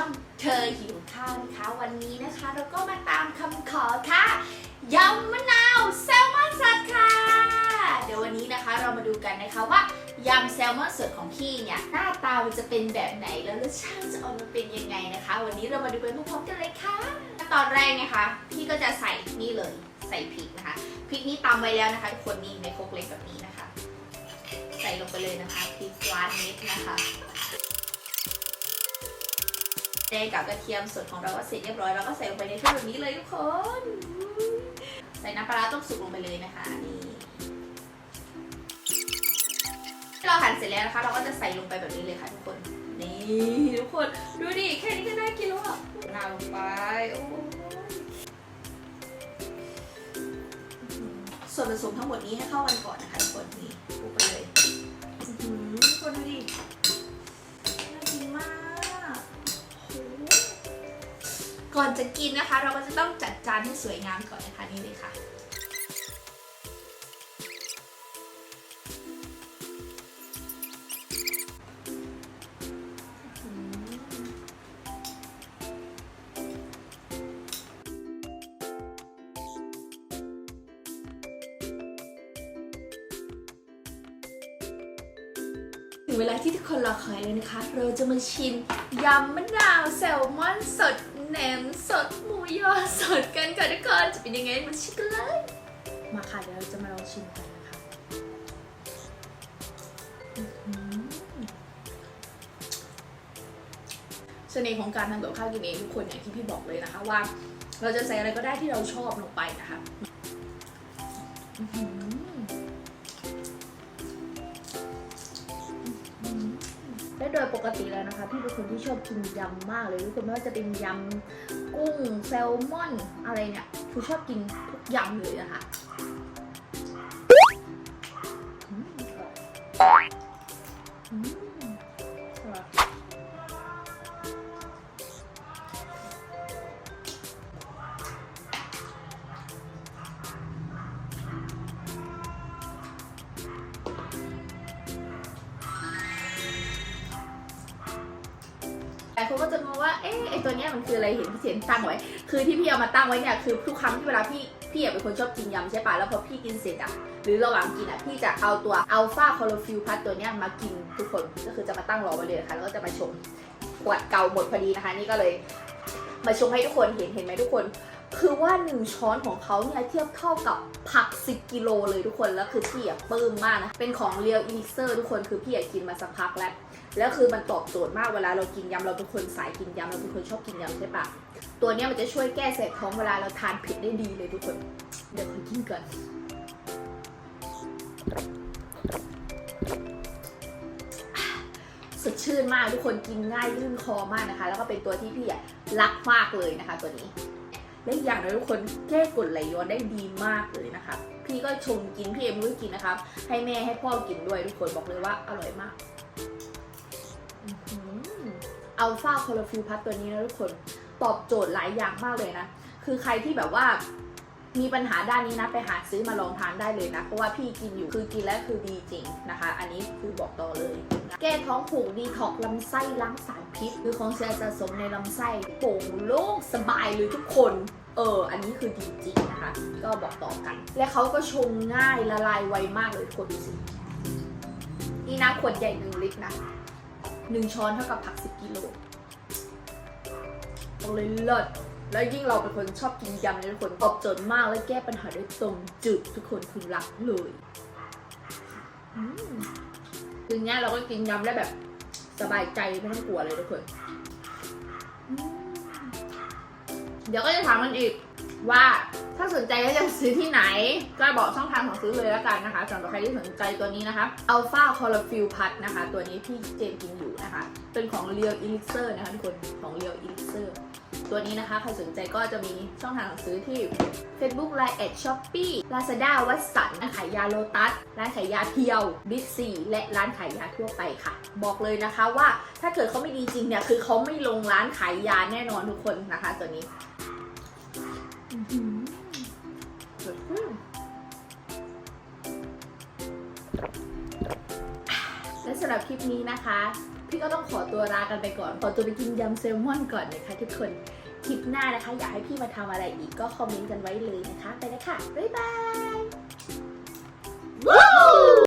ช่องเธอหิวข้าวนะคะ วันนี้นะคะ เราก็มาตามคำขอค่ะยำมะนาวแซลมอนสดค่ะ เดี๋ยววันนี้นะคะเรามาดูกันนะคะว่ายำแซลมอนสดของพี่เนี่ยหน้าตามันจะเป็นแบบไหนแล้วรสชาติจะออกมาเป็นยังไงนะคะ วันนี้เรามาดูไปพร้อมๆกันเลยค่ะตอนแรกนะคะ พี่ก็จะใส่นี่เลยใส่พริกนะคะพริกนี้ตำไว้แล้วนะคะทุกคนนี่ในโครกเล็กแบบนี้นะคะ ใส่ลงไปเลยนะคะพริกล้านเม็ดนะคะ เจกับกระเทียมสดของเราก็เสร็จเรียบร้อยแล้วก็ใส่ลงไปในถ้วยแบบนี้เลยทุกคน ใส่น้ำปลาต้มสุกลงไปเลยนะคะนี่เราหั่นเสร็จแล้วนะคะ เราก็จะใส่ลงไปแบบนี้เลยค่ะทุกคนนี่ทุกคนดูดิแค่นี้ก็น่ากินแล้วอะน้ำลงไปโอ้ส่วนผสมทั้งหมดนี้ให้เข้ากันก่อนนะคะทุกคนนี่ ก่อนจะกินนะคะ เราก็จะต้องจัดจานให้สวยงามก่อนนะคะนี่เลยค่ะถึงเวลาที่ทุกคนรอคอยเลยนะคะ เราจะมาชิมยำมะนาวแซลมอนสด แหนมสดหมูยอสดกันค่ะทุกคนจะเป็นยังไงมาชิมกันเลย มาค่ะเดี๋ยวเราจะมาลองชิมกันนะคะอื้อหือเสน่ห์ของการทำกับข้าวกินเองทุกคนอย่างที่พี่บอกเลยนะคะว่า เราจะใส่อะไรก็ได้ที่เราชอบลงไปนะคะ และโดยปกติแล้วนะคะ พี่เป็นคนที่ชอบกินยำมากเลยทุกคนไม่ว่าจะเป็นยำกุ้งแซลมอนอะไรเนี่ยคือชอบกินทุกยำเลยนะคะ คนก็จะงงว่า เอ๊ะไอตัวเนี้ยมันคืออะไร เห็นพี่เสียนตั้งไว้ คือที่พี่เอามาตั้งไว้เนี่ย คือทุกครั้งที่เวลาพี่ พี่เป็นคนชอบกินยำใช่ปะแล้วพอพี่กินเสร็จอะหรือระหว่างกินอะพี่จะเอาตัวอัลฟาคอโลฟิลพัทตัวเนี้ยมากินทุกคน ก็คือจะมาตั้งรอไว้เลยค่ะ แล้วก็จะมาชมขวดเก่าหมดพอดีนะคะ นี่ก็เลย มาชมให้ทุกคนเห็น เห็นไหมทุกคน คือว่าหนึ่งช้อนของเขาเนี่ยเทียบเท่ากับผัก 10 กิโลเลยทุกคน แล้วคือพี่อะปลื้มมากนะ เป็นของเรียวอิลิเซอร์ทุกคน คือพี่อะกินมาสักพักแล้ว แล้วคือมันตอบโจทย์มากเวลาเรากินยำเราเป็นคนสายกินยำเราเป็นคนชอบกินยำใช่ปะ ตัวเนี้ยมันจะช่วยแก้แสบท้องเวลาเราทานเผ็ดได้ดีเลยทุกคน เดี๋ยวขอกินก่อนสดชื่นมากทุกคนกินง่ายลื่นคอมากนะคะ แล้วก็เป็นตัวที่พี่อะรักมากเลยนะคะ ตัวนี้ และอย่างนะทุกคนแก้กดไหลย้อนได้ดีมากเลยนะคะพี่ก็ชมกินพี่เอ็มก็กินนะคะให้แม่ให้พ่อกินด้วยทุกคนบอกเลยว่าอร่อยมากอัลฟาคอร์ฟิลพัทตัวนี้นะทุกคนตอบโจทย์หลายอย่างมากเลยนะ คือใครที่แบบว่ามีปัญหาด้านนี้นะไปหาซื้อมาลองทานได้เลยนะ เพราะว่าพี่กินอยู่คือกินแล้วคือดีจริงนะคะ อันนี้คือบอกต่อเลย แก้ท้องผูกดีท็อกลำไส้ล้างสาร พิษ หรือของเสียสะสมในลำไส้โป่งโล่งสบายเลยทุกคน เออ อันนี้คือดีจริงนะคะ ก็บอกต่อกัน และเขาก็ชงง่ายละลายไวมากเลยทุกคนดูสินี่นะขวดใหญ่หนึ่งลิตรนะหนึ่งช้อนเท่ากับผักสิบกิโลเอาเลยเลิศแล้วยิ่งเราเป็นคนชอบกินยำเนี่ยทุกคนตอบโจทย์มากและแก้ปัญหาได้ตรงจุดทุกคนคือรักเลยคือเนี้ยเราก็กินยำได้แบบ สบายใจไม่ต้องกลัวเลยทุกคน เดี๋ยวก็จะถามมันอีกว่าถ้าสนใจก็จะซื้อที่ไหน ก็บอกช่องทางของซื้อเลยแล้วกันนะคะสำหรับใครที่สนใจตัวนี้นะคะ Alpha c h l o r o p h y l l Plus นะคะ ตัวนี้พี่เจมกินอยู่นะคะ เป็นของ Real Elixir นะคะทุกคนของ Real ตัวนี้นะคะ ใครสนใจก็จะมีช่องทางสั่งซื้อที่ Facebook Line แอด Shopee Lazada วัดสันร้านขายยาโลตัส ร้านขายยาเพียว Big C และร้านขายยาทั่วไปค่ะ บอกเลยนะคะว่าถ้าเกิดเขาไม่ดีจริงเนี่ย คือเขาไม่ลงร้านขายยาแน่นอนทุกคนนะคะ ตัวนี้และสำหรับคลิปนี้นะคะ พี่ก็ต้องขอตัวลากันไปก่อน ขอตัวไปกินยำแซลมอนก่อนนะคะทุกคน คลิปหน้านะคะ อยากให้พี่มาทำอะไรอีกก็คอมเมนต์กันไว้เลยนะคะ ไปเลยค่ะ บ๊ายบาย